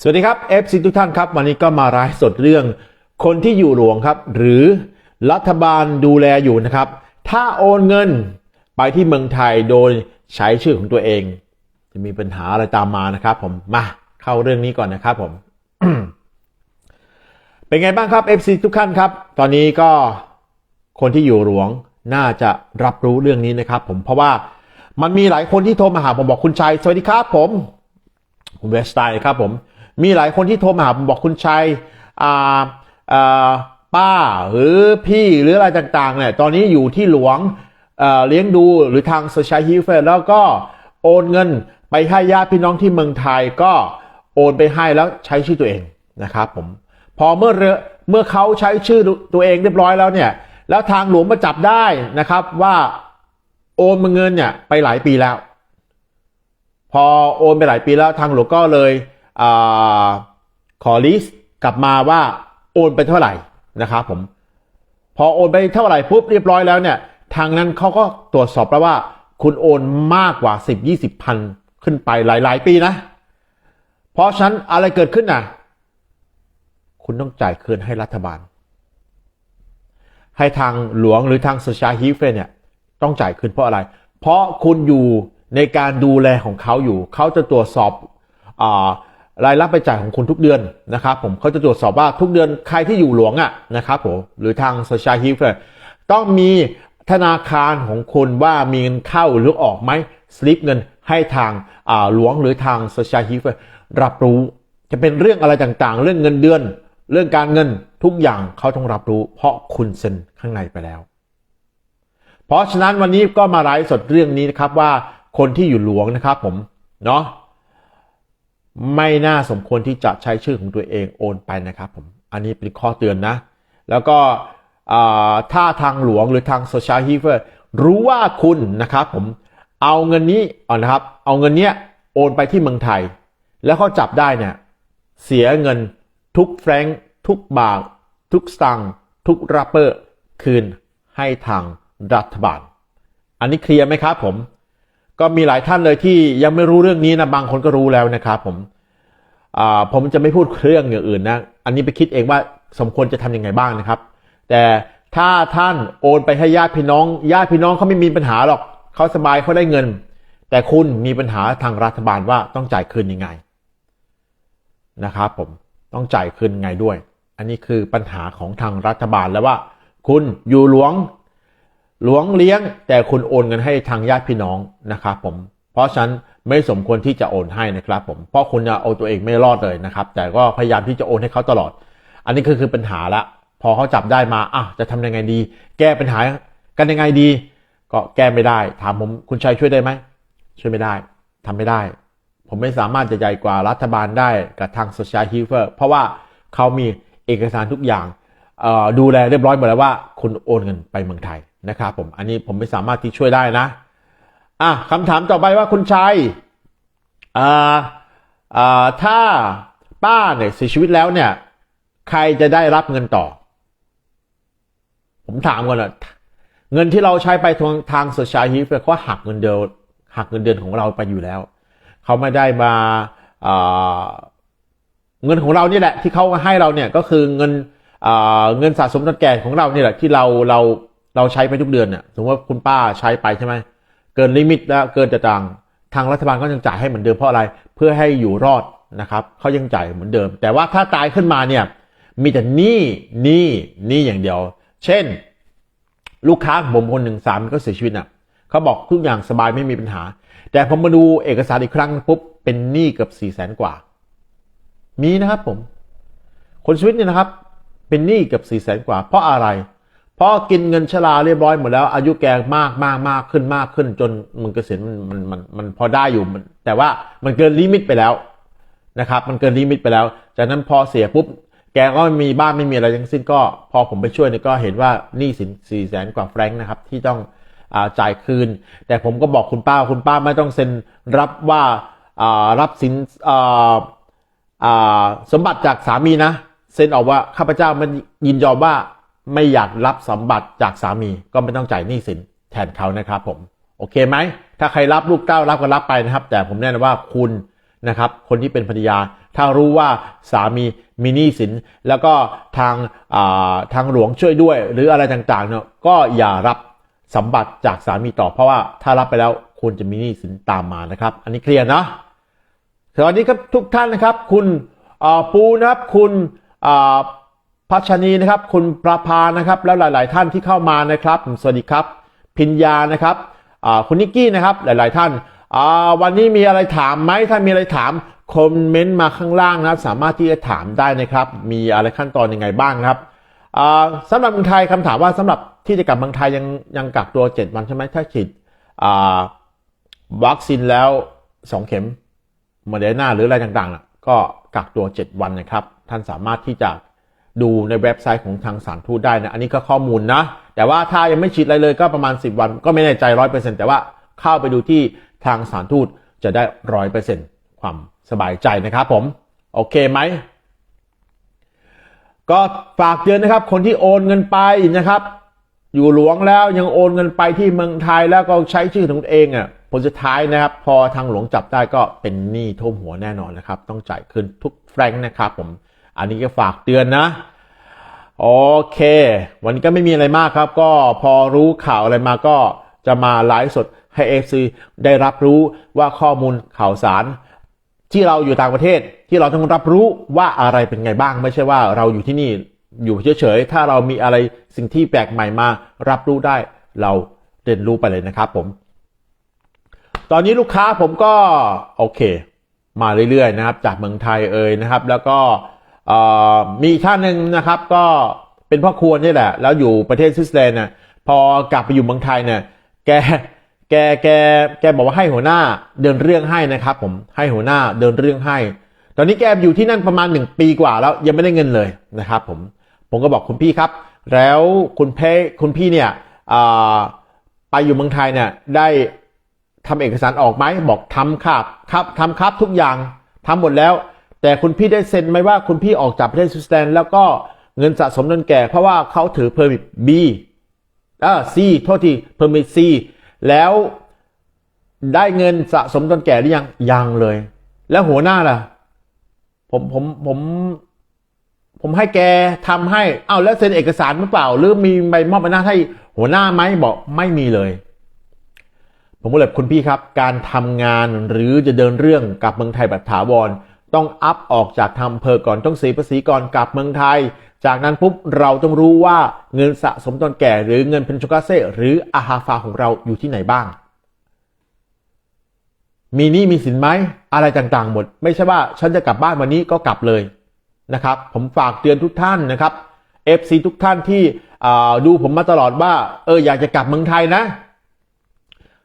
สวัสดีครับ FC ทุกท่านครับ วันนี้ก็มาไลฟ์สดเรื่องคนที่อยู่หลวงครับ หรือรัฐบาลดูแลอยู่นะครับ ถ้าโอนเงินไปที่เมืองไทยโดยใช้ชื่อของตัวเอง จะมีปัญหาอะไรตามมานะครับ ผมมาเข้าเรื่องนี้ก่อนนะครับผม เป็นไงบ้างครับ FC ทุกท่านครับ ตอนนี้ก็คนที่อยู่หลวงน่าจะรับรู้เรื่องนี้นะครับ ผมเพราะว่ามันมีหลายคนที่โทรมาหาผมบอกคุณชัยสวัสดีครับ ผม คุณเวสไตล์ครับผม มีหลายคนที่โทรมาหาผมบอกคุณชัยอ่าอ่าป้าหรือพี่หรืออะไรต่างๆเนี่ยตอนนี้อยู่ที่หลวงเเลี้ยงดูหรือทางโซเชียลฮีเฟแล้วก็โอนเงินไปให้ญาติพี่น้องที่เมืองไทยก็โอนไปให้แล้วใช้ชื่อตัวเองนะครับผมพอเมื่อเรเมื่อเขาใช้ชื่อตัวเองเรียบร้อยแล้วเนี่ยแล้วทางหลวงมาจับได้นะครับว่าโอนเงินเนี่ยไปหลายปีแล้ว พอโอนไปหลายปีแล้วทางหลวงก็เลย ขอลิสต์กลับมาว่าโอนไปเท่าไหร่นะครับผม พอโอนไปเท่าไหร่ปุ๊บเรียบร้อยแล้วเนี่ย ทางนั้นเขาก็ตรวจสอบแล้วว่า คุณโอนมากกว่า 10 20พันขึ้นไปหลาย ๆ ปีนะ เพราะฉะนั้นอะไรเกิดขึ้นน่ะ คุณต้องจ่ายคืนให้รัฐบาล ให้ทางหลวงหรือทางสชาฮิฟเนี่ย ต้องจ่ายคืนเพราะอะไร เพราะคุณอยู่ในการดูแลของเขาอยู่ เขาจะตรวจสอบอ่า รายรับรายจ่ายของคุณทุกเดือนนะครับผมเขาจะตรวจสอบว่าทุกเดือนใครที่อยู่หลวงอะ่ะนะครับผมหรือทางสชาฮิฟต้องมีธนาคารของคุณว่ามีเงินเข้าหรือออกไหมสลิปเงินให้ทางหลวงหรือทางสชาฮิฟรับรู้จะเป็นเรื่องอะไรต่างๆ เรื่องเงินเดือน เรื่องการเงินทุกอย่างเขาต้องรับรู้ เพราะคุณเซ็นข้างในไปแล้ว เพราะฉะนั้นวันนี้ก็มาไลฟ์สดเรื่องนี้นะครับว่าคนที่อยู่หลวงนะครับผมเนาะ ไม่น่าสมควรที่จะใช้ชื่อของตัวเองโอนไปนะครับผม อันนี้เป็นข้อเตือนนะ แล้วก็ถ้าทางหลวงหรือทางโซเชียลฮีเฟอร์รู้ว่าคุณนะครับผมเอาเงินนี้อ่อนนะครับ เอาเงินเนี้ยโอนไปที่เมืองไทย แล้วเขาจับได้เนี่ยเสียเงินทุกแฟรงค์ทุกบาททุกสตังค์ทุกรับเปอร์คืนให้ทางรัฐบาล อันนี้เคลียร์ไหมครับผม ก็มีหลายท่านเลยที่ยังไม่รู้เรื่องนี้นะบางคนก็รู้แล้วนะครับผมผมจะไม่พูดเรื่องอย่างอื่นนะ อันนี้ไปคิดเองว่าสมควรจะทำยังไงบ้างนะครับ แต่ถ้าท่านโอนไปให้ญาติพี่น้อง ญาติพี่น้องเขาไม่มีปัญหาหรอกเขาสบายเขาได้เงิน แต่คุณมีปัญหาทางรัฐบาลว่าต้องจ่ายคืนยังไงนะครับผมต้องจ่ายคืนยังไงด้วย อันนี้คือปัญหาของทางรัฐบาลแล้วว่า คุณอยู่หลวง หลวงเลี้ยงแต่คุณโอนเงินให้ทางญาติพี่น้องนะครับผม เพราะฉะนั้นไม่สมควรที่จะโอนให้นะครับผม เพราะคุณจะเอาตัวเองไม่รอดเลยนะครับ แต่ก็พยายามที่จะโอนให้เขาตลอด อันนี้คือคือปัญหาละ พอเขาจับได้มาอะจะทำยังไงดี แก้ปัญหากันยังไงดี ก็แก้ไม่ได้ ถามผมคุณชัยช่วยได้ไหม ช่วยไม่ได้ทำไม่ได้ ผมไม่สามารถจะใหญ่กว่ารัฐบาลได้กับทางโซเชียลฮีเฟอร์เพราะว่าเขามีเอกสารทุกอย่างดูแลเรียบร้อยหมดแล้วว่าคุณโอนเงินไปเมืองไทย นะครับผมอันนี้ผมไม่สามารถที่ช่วยได้นะอะคำถามต่อไปว่าคุณชัยอ่าอ่าถ้าป้าเนี่ยเสียชีวิตแล้วเนี่ย ใครจะได้รับเงินต่อ ผมถามก่อนนะเงินที่เราใช้ไปทางทางโซเชียลฮีฟเขาหักเงินเดือนหักเงินเดือนของเราไปอยู่แล้ว เขาไม่ได้มาเงินของเรานี่แหละ ที่เขาให้เราเนี่ยก็คือเงินเงินสะสมตอนแก่ของเราเนี่ยแหละที่เราเรา เราใช้ไปทุกเดือนเนี่ยสมมติว่าคุณป้าใช้ไปใช่ไหมเกินลิมิตแล้วเกินจะต่างทางรัฐบาลก็ยังจ่ายให้เหมือนเดิมเพราะอะไรเพื่อให้อยู่รอดนะครับเขายังจ่ายเหมือนเดิม แต่ว่าถ้าตายขึ้นมาเนี่ยมีแต่หนี้หนี้หนี้อย่างเดียว เช่น ลูกค้าผมคนหนึ่งสามก็เสียชีวิตอะเขาบอกทุกอย่างสบายไม่มีปัญหา แต่ผมมาดูเอกสารอีกครั้งปุ๊บเป็นหนี้เกือบสี่แสนกว่า มีนะครับผม คนชีวิตเนี่ยนะครับ เป็นหนี้เกือบสี่แสนกว่า เพราะอะไรเพราะกินเงินชราเรียบร้อยหมดแล้ว อายุแกมากมากมากขึ้นมากขึ้น จนมันเกษียณมันมันมันมันพอได้อยู่มันแต่ว่ามันเกินลิมิตไปแล้วนะครับ มันเกินลิมิตไปแล้ว จากนั้นพอเสียปุ๊บแกก็ไม่มีบ้านไม่มีอะไรทั้งสิ้นก็ พอผมไปช่วยเนี่ยก็เห็นว่านี่สินสี่แสนกว่าแฟรงค์นะครับ ที่ต้องอจ่ายคืน แต่ผมก็บอกคุณป้าคุณป้าไม่ต้องเซ็นรับว่ารับสินสมบัติจากสามีนะ เซ็นออกว่าข้าพเจ้ามันยินยอมว่า ไม่อยากรับสมบัติจากสามีก็ไม่ต้องจ่ายหนี้สินแทนเขานะครับผมโอเคไหมถ้าใครรับลูกเต้ารับก็รับไปนะครับ แต่ผมแนะนำว่าคุณนะครับ คนที่เป็นภรรยา ถ้ารู้ว่าสามีมีหนี้สิน แล้วก็ทางาทางหลวงช่วยด้วย หรืออะไรต่างๆเนี่ยก็อย่ารับสมบัติจากสามีต่อเพราะว่าถ้ารับไปแล้วคุณจะมีหนี้สินตามมานะครับ อันนี้เคลียร์นะสวัสดีครับทุกท่านนะครับ คุณปูนะครับคุณ พัชนีนะครับ คุณประภานะครับ แล้วหลาย ๆ ท่านที่เข้ามานะครับ สวัสดีครับ พิญญานะครับคุณนิกกี้นะครับ หลาย ๆ ท่าน วันนี้มีอะไรถามไหมถ้ามีอะไรถามคอมเมนต์มาข้างล่างนะสามารถที่จะถามได้นะครับ มีอะไรขั้นตอนยังไงบ้างครับอ่าสำหรับเมืองไทยคำถามว่าสำหรับที่จะกลับเมืองไทยยังยังกักตัว 7 วันใช่ไหมถ้าฉีดวัคซีนแล้ว 2 เข็มโมเดอร์นาหรืออะไรต่างๆนะก็กักตัว 7 วันนะครับ ท่านสามารถที่จะ ดูในเว็บไซต์ของทางสารทูตได้นะ อันนี้ก็ข้อมูลนะ แต่ว่าถ้ายังไม่ฉีดอะไรเลยก็ประมาณ 10 วัน ก็ไม่แน่ใจร้อยเปอร์เซ็นต์แต่ว่าเข้าไปดูที่ทางสารทูตจะได้ร้อยเปอร์เซ็นต์ความสบายใจนะครับผม โอเคไหม ก็ฝากเตือนนะครับ คนที่โอนเงินไปนะครับ อยู่หลวงแล้วยังโอนเงินไปที่เมืองไทยแล้วก็ใช้ชื่อของตัวเองอะผลสุดท้ายนะครับ พอทางหลวงจับได้ก็เป็นหนี้ท่วมหัวแน่นอนนะครับ ต้องจ่ายคืนทุกแฟรงค์นะครับผม อันนี้ก็ฝากเตือนนะ โอเค วันนี้ก็ไม่มีอะไรมากครับ ก็พอรู้ข่าวอะไรมาก็จะมาไลฟ์สดให้ FC ได้รับรู้ว่าข้อมูลข่าวสาร ที่เราอยู่ต่างประเทศที่เราต้องรับรู้ว่าอะไรเป็นไงบ้าง ไม่ใช่ว่าเราอยู่ที่นี่อยู่เฉยๆ ถ้าเรามีอะไรสิ่งที่แปลกใหม่มารับรู้ได้ เราเรียนรู้ไปเลยนะครับผม ตอนนี้ลูกค้าผมก็ โอเค มาเรื่อยๆนะครับ จากเมืองไทยเอ่ยนะครับ แล้วก็ มีท่านหนึ่งนะครับก็เป็นพ่อครัวนี่แหละ แล้วอยู่ประเทศสวิตเซอร์แลนด์เนี่ยพอกลับไปอยู่เมืองไทยเนี่ยแกแกแกแกบอกว่าให้หัวหน้าเดินเรื่องให้นะครับ ผมให้หัวหน้าเดินเรื่องให้ ตอนนี้แกอยู่ที่นั่นประมาณหนึ่งปีกว่าแล้วยังไม่ได้เงินเลยนะครับ ผมผมก็บอกคุณพี่ครับ แล้วคุณเพคุณพี่เนี่ยไปอยู่เมืองไทยเนี่ยได้ทำเอกสารออกไหมบอกทำครับครับทำครับทุกอย่างทำหมดแล้ว แต่คุณพี่ได้เซ็นไหมว่าคุณพี่ออกจากประเทศสวิตเซอร์แลนด์แล้วก็เงินสะสมจนแก่ เพราะว่าเขาถือเพอร์มิท B เออ C โทษทีเพอร์มิท C แล้วได้เงินสะสมจนแก่หรือยังยังเลย แล้วหัวหน้าล่ะ ผมผมผม ผมให้แกทำให้เอ้าแล้วเซ็นเอกสารหรือเปล่า หรือมีใบมอบอำนาจให้หัวหน้าไหมบอกไม่มีเลย ผมก็เลยคุณพี่ครับ การทำงานหรือจะเดินเรื่องกับเมืองไทยแบบถาวร ต้องอัพออกจากทำอำเภอก่อนต้องเสียภาษีก่อนกลับเมืองไทย จากนั้นปุ๊บเราต้องรู้ว่าเงินสะสมตอนแก่หรือเงินเพนชกาเซ่หรืออาฮาฟาของเราอยู่ที่ไหนบ้าง มีหนี้มีสินไหมอะไรต่างๆ หมด ไม่ใช่ว่าฉันจะกลับบ้านวันนี้ก็กลับเลยนะครับ ผมฝากเตือนทุกท่านนะครับ FC ทุกท่านที่ดูผมมาตลอดว่า เอออยากจะกลับเมืองไทยนะ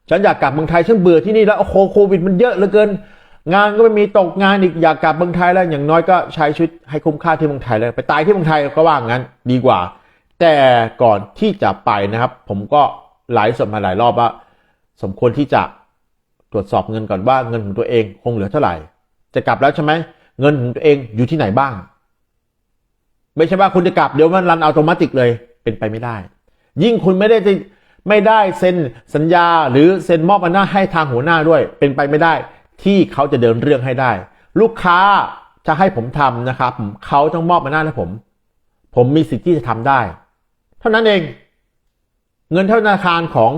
ฉันอยากกลับเมืองไทยฉันเบื่อที่นี่แล้วโควิดมันเยอะเหลือเกิน งานก็ไม่มีตกงานอีกอยากกลับเมืองไทยแล้วอย่างน้อยก็ใช้ชีวิตให้คุ้มค่าที่เมืองไทยเลยไปตายที่เมืองไทยก็ว่างั้นดีกว่า แต่ก่อนที่จะไปนะครับ ผมก็ไลฟ์สดมาหลายรอบว่าสมควรที่จะตรวจสอบเงินก่อนว่าเงินของตัวเองคงเหลือเท่าไหร่ จะกลับแล้วใช่ไหมเงินของตัวเองอยู่ที่ไหนบ้าง ไม่ใช่ว่าคุณจะกลับเดี๋ยวมันรันอัตโนมัติเลยเป็นไปไม่ได้ ยิ่งคุณไม่ได้ไม่ได้เซ็นสัญญาหรือเซ็นมอบอำนาจให้ทางหัวหน้าด้วย เป็นไปไม่ได้ ที่เขาจะเดินเรื่องให้ได้ ลูกค้าจะให้ผมทำนะครับเขาต้องมอบอำนาให้ผม ผมมีสิทธิ์ที่จะทำได้ เท่านั้นเอง เงินธนาคารของ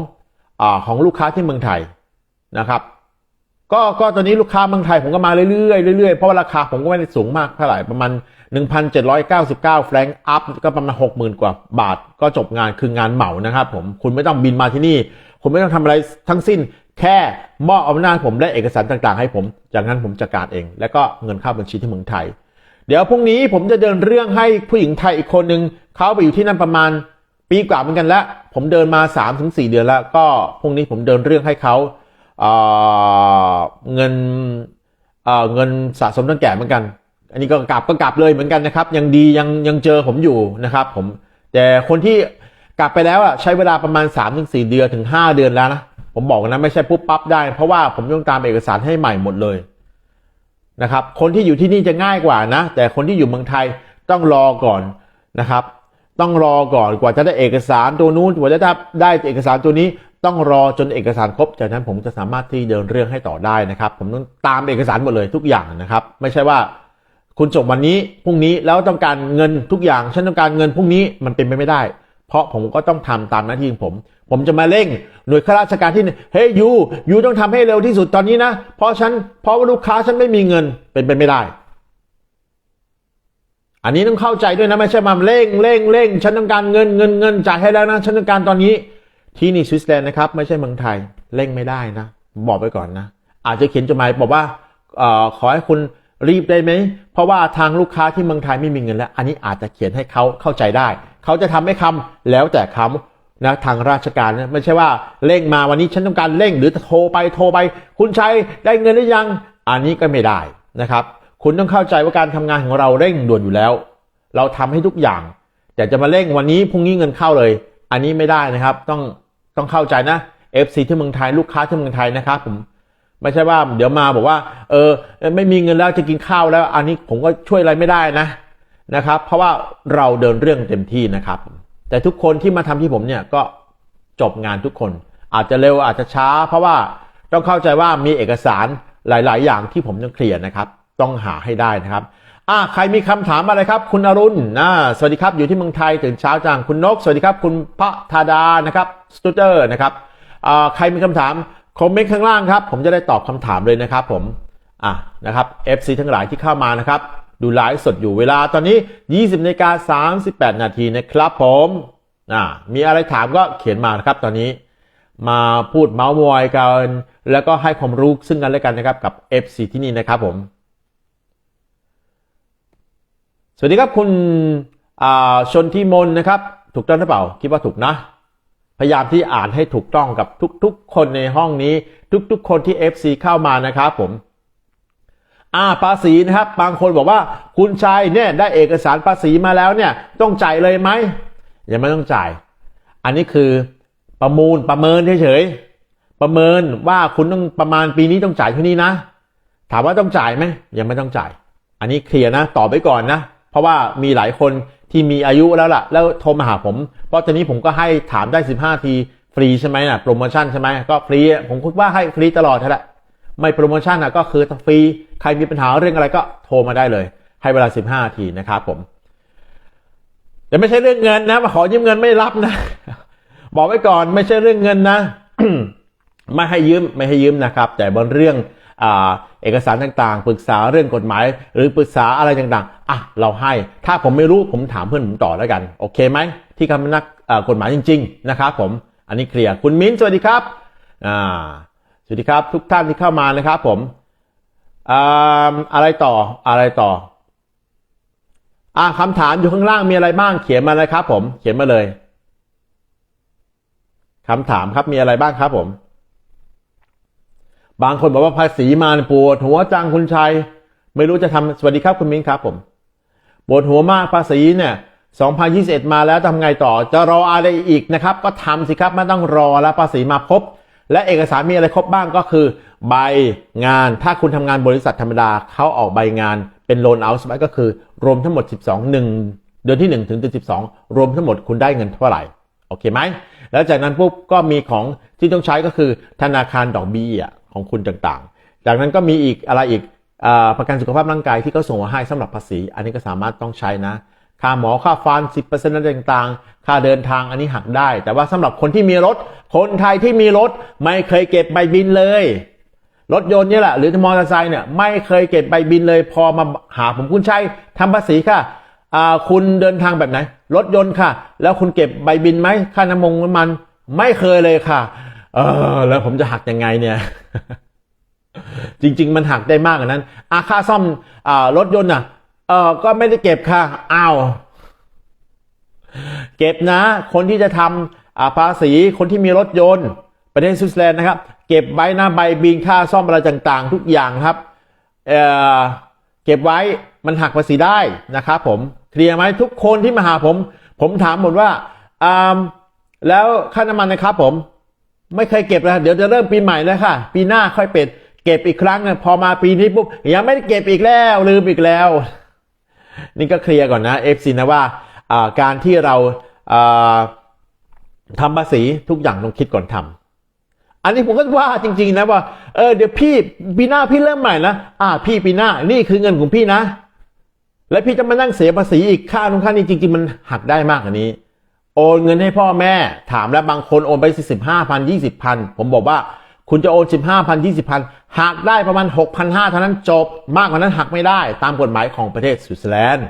อของลูกค้าที่เมืองไทยนะครับก็ก็ตอนนี้ลูกค้าเมืองไทยผมก็มาเรื่อยๆเรื่อยๆเพราะว่าราคาผมก็ไม่ได้สูงมากเท่าไหร่ประมาณ 1,799 แฟรงก์อัพก็ประมาณ 60,000 กว่าบาทก็จบงานคืองานเหมานะครับผมคุณไม่ต้องบินมาที่นี่ คุณไม่ต้องทำอะไรทั้งสิ้น แค่มอบอำนาจผมและเอกสารต่างๆ ให้ผม จากนั้นผมจัดการเอง แล้วก็เงินเข้าบัญชีที่เมืองไทย เดี๋ยวพรุ่งนี้ผมจะเดินเรื่องให้ผู้หญิงไทยอีกคนหนึ่งเขาไปอยู่ที่นั่นประมาณ ปีกว่าเหมือนกันแล้ว ผมเดินมา3-4ถึงเดือนแล้ว ก็พรุ่งนี้ผมเดินเรื่องให้เขาเเงินเเงินสะสมตั้งแก่เหมือนกัน อันนี้ก็กลับก็กลับเลยเหมือนกันนะครับ ยังดียังยังเจอผมอยู่นะครับ ผมแต่คนที่กลับไปแล้วอะใช้เวลาประมาณ3-4เดือนถึง 5 เดือนแล้วนะ ผมบอกนะไม่ใช่ปุ๊บปั๊บได้ เพราะว่าผมต้องตามเอกสารให้ใหม่หมดเลยนะครับ คนที่อยู่ที่นี่จะง่ายกว่านะ แต่คนที่อยู่เมืองไทยต้องรอก่อนนะครับ ต้องรอก่อนกว่าจะได้เอกสารตัวนู้นกว่าจะได้ได้เอกสารตัวนี้ ต้องรอจนเอกสารครบจากนั้นผมจะสามารถที่เดินเรื่องให้ต่อได้นะครับ ผมต้องตามเอกสารหมดเลยทุกอย่างนะครับ ไม่ใช่ว่าคุณจบวันนี้พรุ่งนี้แล้วต้องการเงินทุกอย่างฉันต้องการเงินพรุ่งนี้มันเป็นไปไม่ได้ เพราะผมก็ต้องทำตามหน้าที่ของผม ผมจะมาเร่งหน่วยข้าราชการที่เฮ้ยยูยูต้องทำให้เร็วที่สุดตอนนี้นะ เพราะฉันเพราะว่าลูกค้าฉันไม่มีเงินเป็นไปไม่ได้ อันนี้ต้องเข้าใจด้วยนะไม่ใช่มาเร่งเร่งเร่งฉันต้องการเงินเงินเงินจ่ายให้แล้วนะฉันต้องการตอนนี้ ที่นี่สวิตเซอร์แลนด์นะครับไม่ใช่เมืองไทยเร่งไม่ได้นะ บอกไปก่อนนะ อาจจะเขียนจดหมายบอกว่าออขอให้คุณรีบได้ไหม เพราะว่าทางลูกค้าที่เมืองไทยไม่มีเงินแล้ว อันนี้อาจจะเขียนให้เขาเข้าใจได้ เขาจะทำให้คำแล้วแต่คำนะทางราชการนะไม่ใช่ว่าเร่งมาวันนี้ฉันต้องการเร่งหรือโทรไปโทรไป คุณชัยได้เงินหรือยัง อันนี้ก็ไม่ได้นะครับ คุณต้องเข้าใจว่าการทำงานของเราเร่งด่วนอยู่แล้ว เราทำให้ทุกอย่าง แต่จะมาเร่งวันนี้พรุ่งนี้เงินเข้าเลย อันนี้ไม่ได้นะครับ ต้องต้องเข้าใจนะ FC ที่เมืองไทยลูกค้าที่เมืองไทยนะครับผมไม่ใช่ว่าเดี๋ยวมาบอกว่า เออ ไม่มีเงินแล้วจะกินข้าวแล้ว อันนี้ผมก็ช่วยอะไรไม่ได้นะ นะครับ เพราะว่าเราเดินเรื่องเต็มที่นะครับ แต่ทุกคนที่มาทำที่ผมเนี่ยก็จบงานทุกคน อาจจะเร็วอาจจะช้า เพราะว่าต้องเข้าใจว่ามีเอกสารหลาย ๆ อย่างที่ผมต้องเคลียร์นะครับ ต้องหาให้ได้นะครับอ่าใครมีคำถามอะไรครับ คุณอรุณนะสวัสดีครับอยู่ที่เมืองไทยตื่นเช้าจังคุณนก สวัสดีครับ คุณพระธาดานะครับสตูเตอร์นะครับอ่าใครมีคำถามคอมเมนต์ข้างล่างครับ ผมจะได้ตอบคำถามเลยนะครับ ผมอะนะครับ FC ทั้งหลายที่เข้ามานะครับ ดูไลฟ์สดอยู่เวลาตอนนี้ 20นาฬิกา38 นาทีนะครับผมอ่ามีอะไรถามก็เขียนมานะครับตอนนี้มาพูดเมาส์มอยกันแล้วก็ให้ความรู้ซึ่งกันและกันนะครับกับ FC ที่นี่นะครับผม สวัสดีครับคุณชนทิมนนะครับ ถูกต้องหรือเปล่า คิดว่าถูกนะ พยายามที่อ่านให้ถูกต้องกับทุกๆ คนในห้องนี้ ทุกๆ คนที่ FC เข้ามานะครับผม อ่าภาษีนะครับ บางคนบอกว่าคุณชัยเนี่ยได้เอกสารภาษีมาแล้วเนี่ย ต้องจ่ายเลยไหมยังไม่ต้องจ่าย อันนี้คือประมูลประเมินเฉยๆประเมินว่าคุณต้องประมาณปีนี้ต้องจ่ายเท่านี้นะ ถามว่าต้องจ่ายไหมยังไม่ต้องจ่าย อันนี้เคลียร์นะตอบไปก่อนนะ เพราะว่ามีหลายคนที่มีอายุแล้วล่ะ แล้วโทรมาหาผม เพราะตอนนี้ผมก็ให้ถามได้ 15 ทีฟรีใช่ไหมนะโปรโมชั่นใช่ไหมก็ฟรีผมคิดว่าให้ฟรีตลอดแหละ ไม่โปรโมชั่นนะก็คือฟรีใครมีปัญหาเรื่องอะไรก็โทรมาได้เลย ให้เวลา 15ทีนะครับผมแต่ไม่ใช่เรื่องเงินนะมาขอยืมเงินไม่รับนะ บอกไว้ก่อนไม่ใช่เรื่องเงินนะไม่ให้ยืมไม่ให้ยืมนะครับ แต่บนเรื่องอเอกสารต่างๆ ปรึกษาเรื่องกฎหมาย หรือปรึกษาอะไรต่างๆอะเราให้ ถ้าผมไม่รู้ผมถามเพื่อนผมต่อแล้วกัน โอเคไหมที่คำนักกฎหมายจริง ๆ นะครับผม อันนี้เคลียร์คุณมิ้นสวัสดีครับอ่า สวัสดีครับ ทุกท่านที่เข้ามานะครับผมอะไรต่ออะไรต่ออ่าคำถามอยู่ข้างล่างมีอะไรบ้างเขียนมาเลยครับ ผม เขียนมาเลยคำถามครับมีอะไรบ้างครับผม บางคนบอกว่าภาษีมาปวดหัวจังคุณชัย ไม่รู้จะทำสวัสดีครับคุณมิ้นครับ ผมปวดหัวมากภาษีเนี่ย2021 มาแล้วทำไงต่อ จะรออะไรอีกนะครับ ก็ทำสิครับไม่ต้องรอแล้วภาษีมาครบ และเอกสารมีอะไรครบบ้างก็คือ ใบงานถ้าคุณทำงานบริษัทธรรมดาเขาออกใบงานเป็นโลนเอาส์ไว้ก็คือ รวมทั้งหมด 12 1 เดือนที่ 1 ถึงเดือน12 รวมทั้งหมดคุณได้เงินเท่าไหร่โอเคไหมแล้วจากนั้นปุ๊บก็มีของที่ต้องใช้ก็คือธนาคารดอกเบี้ยของคุณต่างๆ จากนั้นก็มีอีกอะไรอีกอประกันสุขภาพร่างกายที่เขาส่งมาให้สำหรับภาษี อันนี้ก็สามารถต้องใช้นะ ค่าหมอค่าฟัน10%อะไรต่างๆ ค่าเดินทางอันนี้หักได้ แต่ว่าสำหรับคนที่มีรถ คนไทยที่มีรถไม่เคยเก็บใบบินเลย รถยนต์เนี่ยแหละหรือมอเตอร์ไซค์เนี่ยไม่เคยเก็บใบบินเลย พอมาหาผมคุณชัยทำภาษีค่ะคุณเดินทางแบบไหน รถยนต์ค่ะ แล้วคุณเก็บใบบินไหมค่าน้ำมงน้ำมัน ไม่เคยเลยค่ะ เออ แล้วผมจะหักยังไงเนี่ย จริง ๆ มันหักได้มากกว่านั้น อาค่าซ่อมอรถยนต์อะ เออก็ไม่ได้เก็บค่ะอ้าวเก็บนะ คนที่จะทำอ่า ภาษีคนที่มีรถยนต์ ประเทศสวิตเซอร์แลนด์นะครับ เก็บไว้นะใบบินค่าซ่อมอะไรต่างๆ ทุกอย่างครับเเก็บไว้มันหักภาษีได้นะครับผมเคลียร์ไหมทุกคนที่มาหาผม ผมถามหมดว่าาแล้วค่าน้ำมันนะครับผมไม่เคยเก็บเลยเดี๋ยวจะเริ่มปีใหม่แล้วค่ะ ปีหน้าค่อยเป็ดเก็บอีกครั้งนะพอมาปีนี้ปุ๊บยังไม่ได้เก็บอีกแล้วลืมอีกแล้ว นี่ก็เคลียร์ก่อนนะ FC นะว่าาการที่เราา ทำภาษีทุกอย่างต้องคิดก่อนทอันนี้ผมก็ว่าจริง ๆ นะว่าเออเดี๋ยวพี่ปีหน้าพี่เริ่มใหม่นะอ่า พี่ปีหน้านี่คือเงินของพี่นะ แล้วพี่จะมานั่งเสียภาษีอีกค่านู่นค่านี้จริง ๆ มันหักได้มากกว่านี้ โอนเงินให้พ่อแม่ถามแล้วบางคนโอนไปสิบห้าพันยี่สิบพันผมบอกว่าคุณจะโอนสิบห้าพันยี่สิบพันหักได้ประมาณหกพันห้าเท่านั้นจบ มากกว่านั้นหักไม่ได้ ตามกฎหมายของประเทศสวิตเซอร์แลนด์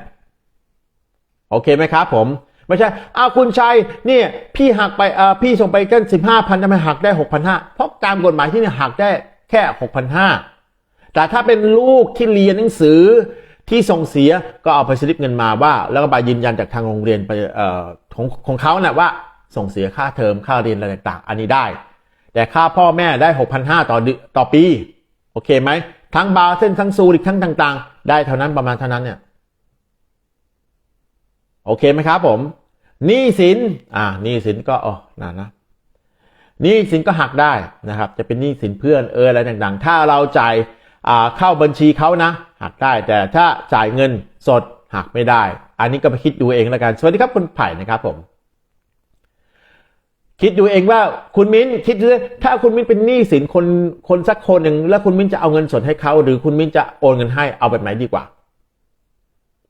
โอเคไหมครับผม ไม่ใช่อ้าวคุณชัยเนี่ยพี่หักไปเอ่อพี่ส่งไปกันสิบห้าพันทำไมหักได้หกพันห้าเพราะตามกฎหมายที่เนี่ยหักได้แค่หกพันห้าแต่ถ้าเป็นลูกที่เรียนหนังสือที่ส่งเสียก็เอาไปสลิปเงินมาว่า แล้วก็ใบยืนยันจากทางโรงเรียนไปเอ่อของของเขาเนะ่ะว่าส่งเสียค่าเทอมค่าเรียนอะไรต่างๆ อันนี้ได้ แต่ค่าพ่อแม่ได้หกพันห้าต่อเดต่อปี โอเคไหมทั้งบาเส้นทั้งซูริกทั้งต่าง ๆ ได้เท่านั้นประมาณเท่านั้นเนี่ย โอเคไหมครับผม หนี้สินอ่าหนี้สินก็อ๋อนั่นนะหนี้สินก็หักได้นะครับ จะเป็นหนี้สินเพื่อนเอออะไรต่างๆ ถ้าเราจ่ายอ่าเข้าบัญชีเขานะ หักได้แต่ถ้าจ่ายเงินสดหักไม่ได้ อันนี้ก็ไปคิดดูเองแล้วกันสวัสดีครับคุณไผ่นะครับผม คิดดูเองว่าคุณมิ้นคิดดูถ้าคุณมิ้นเป็นหนี้สินคนคนสักคนหนึ่งแล้วคุณมิ้นจะเอาเงินสดให้เขาหรือคุณมิ้นจะโอนเงินให้เอาแบบไหนดีกว่า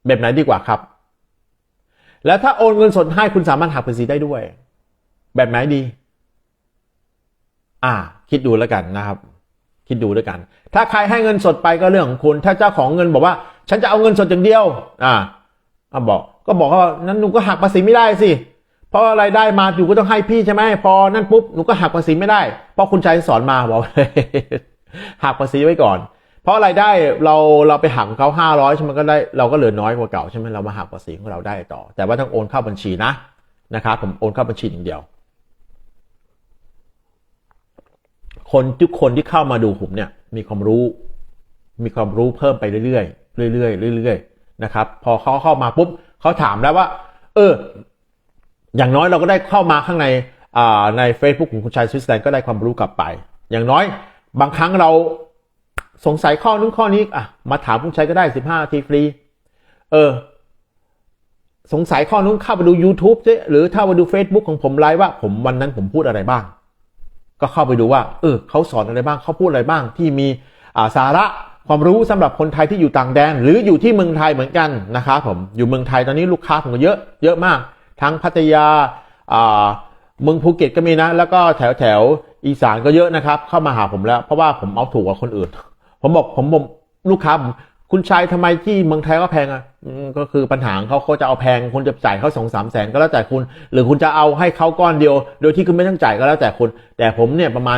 แบบไหนดีกว่าครับ แล้วถ้าโอนเงินสดให้คุณสามารถหักภาษีได้ด้วย แบบไหนดี อ่า คิดดูแล้วกันนะครับ คิดดูด้วยกัน ถ้าใครให้เงินสดไปก็เรื่องของคุณ ถ้าเจ้าของเงินบอกว่า ฉันจะเอาเงินสดอย่างเดียว อ่าอ่าบอกก็บอกว่านั้นหนูก็หักภาษีไม่ได้สิเพราะรายได้มาอยู่ก็ต้องให้พี่ใช่ไหมพอนั่นปุ๊บหนูก็หักภาษีไม่ได้ เพราะคุณชัยสอนมาบอกหักภาษีไว้ก่อน เพราะรายได้เราเราไปหักเขาห้าร้อยใช่ไหมก็ได้เราก็เหลือน้อยกว่าเก่าใช่ไหมเรามาหักภาษีของเราได้ต่อ แต่ว่าต้องโอนเข้าบัญชีนะนะครับผมโอนเข้าบัญชีอย่างเดียว คนทุกคนที่เข้ามาดูผมเนี่ยมีความรู้ มีความรู้เพิ่มไปเรื่อยๆเรื่อยๆเรื่อยๆนะครับ พอเขาเข้ามาปุ๊บเขาถามแล้วว่า เออ อย่างน้อยเราก็ได้เข้ามาข้างในอ่าใน Facebook ของคุณชายสวิตเซอร์แลนด์ก็ได้ความรู้กลับไป อย่างน้อยบางครั้งเรา สงสัยข้อนู้นข้อนี้อะมาถามคุณชัยก็ได้สิบห้านาทีฟรี เออ สงสัยข้อนู้นเข้าไปดู YouTube ซิหรือถ้ามาดู Facebook ของผมไลฟ์ว่าผมวันนั้นผมพูดอะไรบ้าง ก็เข้าไปดูว่า เออเขาสอนอะไรบ้างเขาพูดอะไรบ้าง ที่มีอ่าสาระความรู้สำหรับคนไทยที่อยู่ต่างแดน หรืออยู่ที่เมืองไทยเหมือนกันนะครับผมอยู่เมืองไทยตอนนี้ลูกค้าผมก็เยอะเยอะมาก ทั้งพัทยาอ่าเมืองภูเก็ตก็มีนะ แล้วก็แถวแถวอีสานก็เยอะนะครับ เข้ามาหาผมแล้ว เพราะว่าผมเอาถูกกว่าคนอื่น ผมบอกผมผมลูกค้าผมคุณชายทำไมที่เมืองไทยก็แพงอะก็คือปัญหาเขาเขาจะเอาแพงคุณจะจ่ายเขาสองสามแสนก็แล้วแต่คุณ หรือคุณจะเอาให้เขาก้อนเดียว โดยที่คุณไม่ต้องจ่ายก็แล้วแต่คุณ แต่ผมเนี่ยประมาณ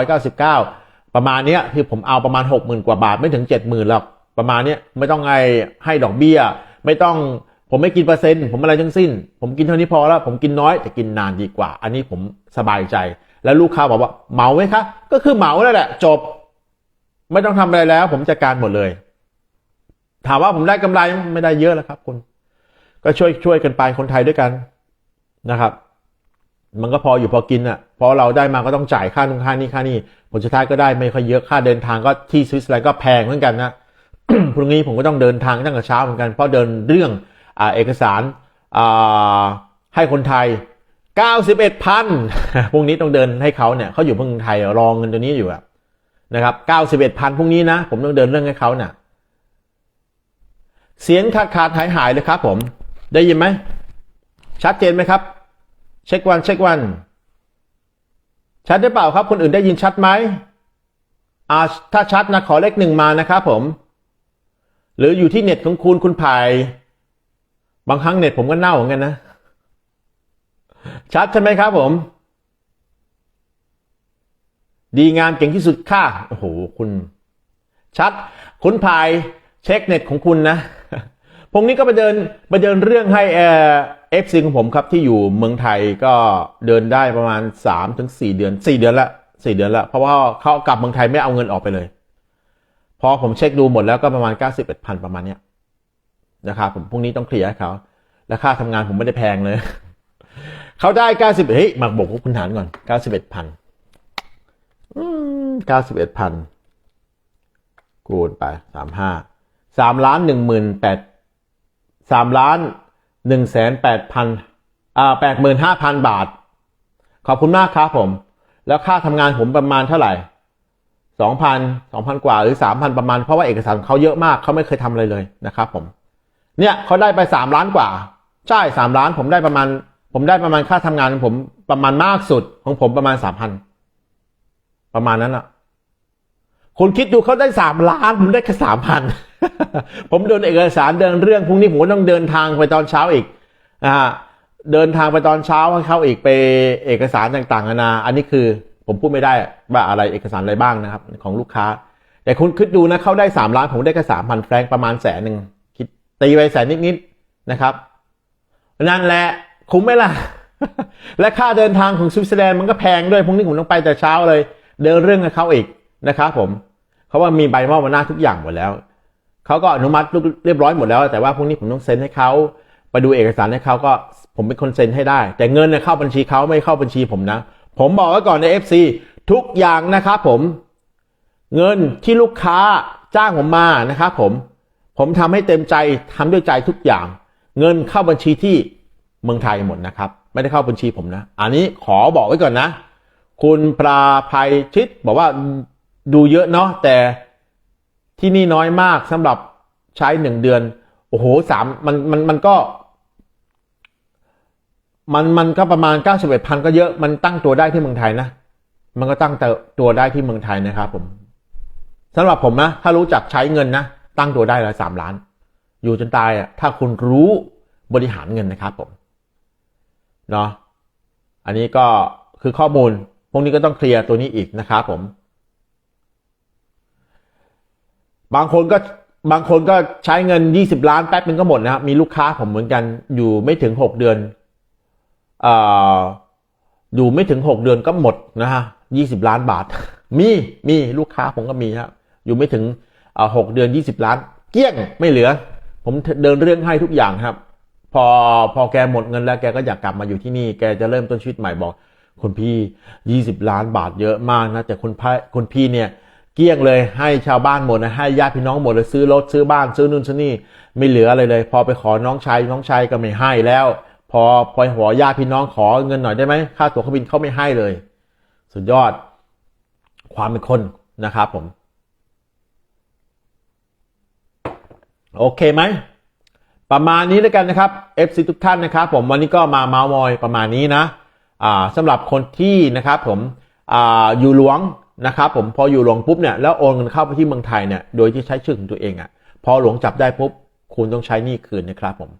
1,799 ประมาณเนี้ยที่ผมเอาประมาณ 60,000 กว่าบาทไม่ถึง 70,000หรอกประมาณเนี้ยไม่ต้องไงให้ดอกเบี้ย ไม่ต้องผมไม่กินเปอร์เซ็นต์ผมอะไรทั้งสิ้น ผมกินเท่านี้พอแล้วผมกินน้อยแต่กินนานดีกว่า อันนี้ผมสบายใจ แล้วลูกค้าบอกว่าเหมาไหมคะก็คือเหมาแล้วแหละจบ ไม่ต้องทำอะไรแล้ว ผมจัดการหมดเลย ถามว่าผมได้กำไรไม่ได้เยอะแล้วครับคุณ ก็ช่วยช่วยกันไปคนไทยด้วยกันนะครับ มันก็พออยู่พอกินอะพอเราได้มาก็ต้องจ่ายค่านู่นค่านี่ค่านี่ผลสุดท้ายก็ได้ไม่ค่อยเยอะค่าเดินทางก็ที่สวิตเซอร์แลนด์ก็แพงเหมือนกันนะพรุ่งนี้ผมก็ต้องเดินทางตั้งแต่เช้าเหมือนกันเพราะเดินเรื่องอเอกสารให้คนไทย 91พันพรุ่งนี้ต้องเดินให้เขาเนี่ยเขาอยู่เมืองไทยรองเงินตัวนี้อยู่อะ นะครับ91พันพรุ่งนี้นะ ผมต้องเดินเรื่องให้เขาเนี่ยเสียงขาดขาดหายหายเลยครับผม ได้ยินไหม ชัดเจนไหมครับ เช็ควันเช็ควัน ชัดได้เปล่าครับ คนอื่นได้ยินชัดไหมอ่าถ้าชัดนะขอเลขหนึ่งมานะครับผม หรืออยู่ที่เน็ตของคุณคุณไผ่บางครั้งเน็ตผมก็เน่าเหมือนกันนะ ชัดใช่ไหมครับผม ดีงามเก่งที่สุดค่ะ โอ้โห คุณ ชัด คุณพายเช็คเน็ตของคุณนะพรุ่งนี้ก็ไปเดินไปเดินเรื่องให้เอเอฟซีของผมครับที่อยู่เมืองไทยก็เดินได้ประมาณสามถึงสี่เดือนสี่เดือนละสี่เดือนละเพราะว่าเขากลับเมืองไทยไม่เอาเงินออกไปเลย พอผมเช็คดูหมดแล้วก็ประมาณเก้าสิบเอ็ดพันประมาณเนี้ยนะครับผมพรุ่งนี้ต้องเคลียร์ให้เขาและค่าทำงานผมไม่ได้แพงเลย เขาได้เก้าสิบเฮ้ยมาบอกคุณฐานก่อนเก้าสิบเอ็ดพัน เก้าสิบเอ็ดพันคูณไปสามห้าสามล้านหนึ่งหมื่นแปดสามล้านหนึ่งแสนแปดพันอ่าแปดหมื่นห้าพันบาท ขอบคุณมากครับผม แล้วค่าทำงานผมประมาณเท่าไหร่สองพันสองพันกว่าหรือสามพันประมาณ เพราะว่าเอกสารเขาเยอะมากเขาไม่เคยทำอะไรเลยนะครับผม เนี่ยเขาได้ไปสามล้านกว่า ใช่สามล้านผมได้ประมาณ ผมได้ประมาณค่าทำงานของผมประมาณมากสุดของผมประมาณสามพัน ประมาณนั้นอะคุณคิดดูเขาได้สามล้านผมได้แค่สามพันผมเดินเอกสารเดินเรื่องพรุ่งนี้ผมก็ต้องเดินทางไปตอนเช้าอีกนะฮะเดินทางไปตอนเช้าให้เขาอีกไปเอกสารต่างๆนานา อันนี้คือผมพูดไม่ได้ว่าอะไรเอกสารอะไรบ้างนะครับ ของลูกค้า แต่คุณคิดดูนะเขาได้สามล้านผมได้แค่สามพันแฟรงประมาณแสนหนึ่งคิดตีไปแสนนิดๆนะครับนั่นแหละคุ้มไหมล่ะ และค่าเดินทางของสวิตเซอร์แลนด์มันก็แพงด้วยพรุ่งนี้ผมต้องไปแต่เช้าเลย เดินเรื่องกับเขาอีกนะครับผมเขาว่ามีใบมอบอำนาจทุกอย่างหมดแล้วเขาก็อนุมัติเรียบร้อยหมดแล้ว แต่ว่าพรุ่งนี้ผมต้องเซ็นให้เขาไปดูเอกสารให้เขาก็ผมเป็นคนเซ็นให้ได้ แต่เงินเนี่ยเข้าบัญชีเขาไม่เข้าบัญชีผมนะ ผมบอกไว้ก่อนใน FC ทุกอย่างนะครับผม เงินที่ลูกค้าจ้างผมมานะครับผม ผมทำให้เต็มใจทำด้วยใจทุกอย่าง เงินเข้าบัญชีที่เมืองไทยหมดนะครับ ไม่ได้เข้าบัญชีผมนะ อันนี้ขอบอกไว้ก่อนนะ คุณปลาภัยชิดบอกว่าดูเยอะเนาะแต่ที่นี่น้อยมากสำหรับใช้หนึ่งเดือน โอ้โหสามมันมันมันก็ มันมันก็ประมาณเก้าสิบเอ็ดพันก็เยอะมันตั้งตัวได้ที่เมืองไทยนะ มันก็ตั้งตัวได้ที่เมืองไทยนะครับผมสำหรับผมนะถ้ารู้จักใช้เงินนะตั้งตัวได้เลยสามล้าน อยู่จนตายอะถ้าคุณรู้บริหารเงินนะครับผมเนาะอันนี้ก็คือข้อมูล พวกนี้ก็ต้องเคลียร์ตัวนี้อีกนะครับผม บางคนก็บางคนก็ใช้เงิน 20 ล้านแป๊บนึงก็หมดนะครับมีลูกค้าผมเหมือนกันอยู่ไม่ถึง 6 เดือนออยู่ไม่ถึง 6 เดือนก็หมดนะฮะ20ล้านบาท มีมีลูกค้าผมก็มีครับอยู่ไม่ถึงเอ่อ6เดือน20ล้าน เกลี้ยงไม่เหลือ ผมเดินเรื่องให้ทุกอย่างครับ พอพอแกหมดเงินแล้วแกก็อยากกลับมาอยู่ที่นี่ แกจะเริ่มต้นชีวิตใหม่บอก คุณพี่ 20 ล้านบาทเยอะมากนะแต่คุณพี่คุณพี่เนี่ยเกลี้ยงเลยให้ชาวบ้านหมดนะให้ญาติพี่น้องหมดเลยซื้อรถซื้อบ้านซื้อนู่นซื้อนี่ไม่เหลืออะไรเลย พอไปขอน้องชายน้องชายก็ไม่ให้แล้ว พอพอหัวญาติพี่น้องขอเงินหน่อยได้ไหมค่าตั๋วเครื่องบินเขาไม่ให้เลย สุดยอดความเป็นคนนะครับผมโอเคไหม ประมาณนี้แล้วกันนะครับ FC ทุกท่านนะครับ ผมวันนี้ก็มาเมาส์มอยประมาณนี้นะ สำหรับคนที่นะครับผมออยู่หลวงนะครับผมพออยู่หลวงปุ๊บเนี่ยแล้วโอนเงินเข้าไปที่เมืองไทยเนี่ยโดยที่ใช้ชื่อของตัวเองอะ่ะพอหลวงจับได้ปุ๊บคุณต้องใช้หนี่คืนนะครับผม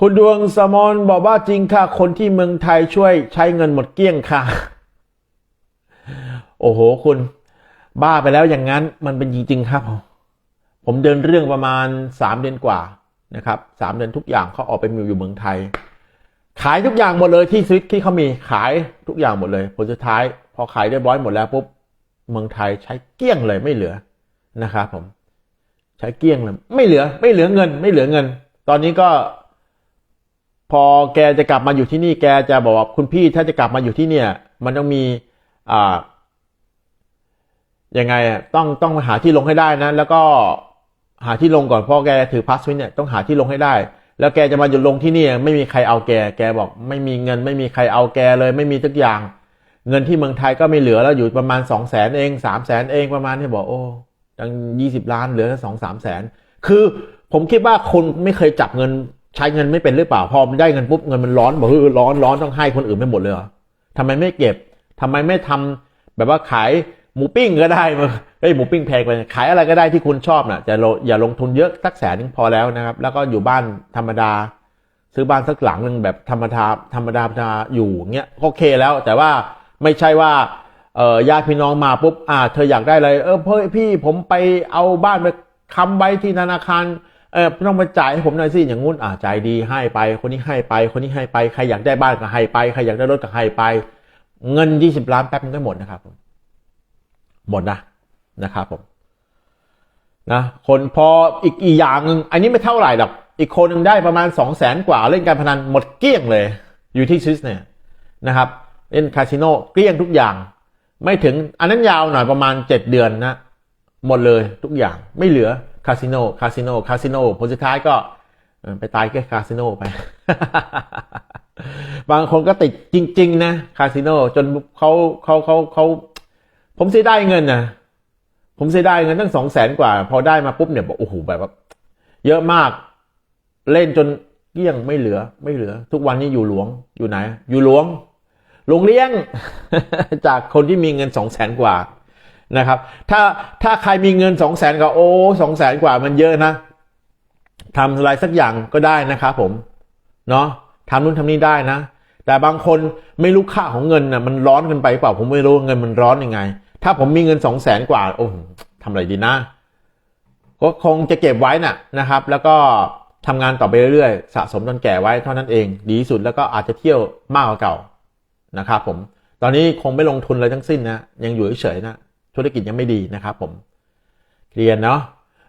คุณดวงสมอนบอกว่าจริงค่ะ คนที่เมืองไทยช่วยใช้เงินหมดเกลี้ยงค่ะ โอ้โหคุณ บ้าไปแล้วอย่างนั้นมันเป็นจริงๆครับผมผมเดินเรื่องประมาณสามเดือนกว่านะครับสามเดือนทุกอย่างเขาออกไปมีอยู่เมืองไทย ขายทุกอย่างหมดเลยที่สวิตที่เขามีขายทุกอย่างหมดเลยผลสุดท้าย พอขายเรียบร้อยหมดแล้วปุ๊บเมืองไทยใช้เกี้ยงเลยไม่เหลือนะครับผม ใช้เกี้ยงเลย ไม่เหลือ ไม่เหลือเงิน ไม่เหลือเงิน ตอนนี้ก็ พอแกจะกลับมาอยู่ที่นี่ แกจะบอกว่าคุณพี่ถ้าจะกลับมาอยู่ที่เนี่ย มันต้องมีอ่ายังไงอะต้องต้องหาที่ลงให้ได้นะ แล้วก็หาที่ลงก่อนเพราะแกถือพาสวิตเนี่ยต้องหาที่ลงให้ได้ แล้วแกจะมาหยุดลงที่นี่ไม่มีใครเอาแก แกบอกไม่มีเงิน ไม่มีใครเอาแกเลย ไม่มีทุกอย่าง เงินที่เมืองไทยก็ไม่เหลือแล้วอยู่ประมาณสองแสนเองสามแสนเองประมาณนี้บอกโอ้ยังยี่สิบล้านเหลือแค่สองสามแสนคือผมคิดว่าคนไม่เคยจับเงินใช้เงินไม่เป็นหรือเปล่าพอมันได้เงินปุ๊บเงินมันร้อนบอกเออร้อนร้อนต้องให้คนอื่นไปหมดเลยเหรอทำไมไม่เก็บทำไมไม่ทำแบบว่าขาย หมูปิ้งก็ได้มาเฮ้ยหมูปิ้งแพงไปขายอะไรก็ได้ที่คุณชอบนะ่ะแต่เราอย่าลงทุนเยอะสักแสนนึงพอแล้วนะครับ แล้วก็อยู่บ้านธรรมดา ซื้อบ้านสักหลังหนึ่งแบบธรรมดาธรรมดาธรรมดาอยู่เงี้ยโอเคแล้ว แต่ว่าไม่ใช่ว่าเออญาติพี่น้องมาปุ๊บอ่า เธออยากได้อะไรเออเพื่อพี่ผมไปเอาบ้านไปค้ำไว้ที่ธนาคารเออต้องมาจ่ายให้ผมหน่อยสิอย่างงู้นอ่าจ่ายดีให้ไป คนนี้ให้ไป คนนี้ให้ไปใครอยากได้บ้านก็ให้ไปใครอยากได้รถก็ให้ไป เงินยี่สิบล้านแป๊บนึงก็หมดนะครับผม หมดนะนะครับผมนะคนพออีกอีกอย่างหนึ่งอันนี้ไม่เท่าไหร่หรอกอีกคนหนึ่งได้ประมาณสองแสนกว่า เล่นการพนันหมดเกลี้ยงเลย อยู่ที่สวิสเนี่ยนะครับ เล่นคาสิโนเกลี้ยงทุกอย่าง ไม่ถึงอันนั้นยาวหน่อยประมาณเจ็ดเดือนนะหมดเลยทุกอย่างไม่เหลือคาสิโนคาสิโนคาสิโนผลสุดท้ายก็ไปตายแค่คาสิโนไป บางคนก็ติดจริง ๆ นะคาสิโนจนเขาเขาเขาเขา ผมเสียดายเงินนะผมเสียดายเงินตั้งสองแสนกว่า พอได้มาปุ๊บเนี่ยบอกโอ้โหแบบว่าเยอะมาก เล่นจนเกลี้ยงไม่เหลือ ไม่เหลือ ทุกวันนี้อยู่หลวงอยู่ไหน อยู่หลวงหลวงเลี้ยง จากคนที่มีเงินสองแสนกว่านะครับ ถ้าถ้าใครมีเงินสองแสนกว่าโอ้สองแสนกว่ามันเยอะนะทำอะไรสักอย่างก็ได้นะครับผมเนาะทำนู่นทำนี่ได้นะ แต่บางคนไม่รู้ค่าของเงินนะมันร้อนเกินไปเปล่าผมไม่รู้เงินมันร้อนยังไง ถ้าผมมีเงินสองแสนกว่า โอ้ทำอะไรดีนะก็คงจะเก็บไว้น่ะนะครับ แล้วก็ทำงานต่อไปเรื่อยๆ สะสมจนแก่ไว้เท่านั้นเอง ดีที่สุดแล้วก็อาจจะเที่ยวมากกว่าเก่านะครับผมตอนนี้คงไม่ลงทุนเลยทั้งสิ้นนะยังอยู่เฉยๆนะธุรกิจยังไม่ดีนะครับผมเรียนเนาะ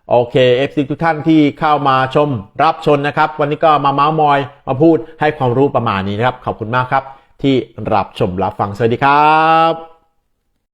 โอเค FC ทุกท่านที่เข้ามาชมรับชนนะครับ วันนี้ก็มาเมาส์มอยมาพูดให้ความรู้ประมาณนี้นะครับ ขอบคุณมากครับ ที่รับชมรับฟังสวัสดีครับ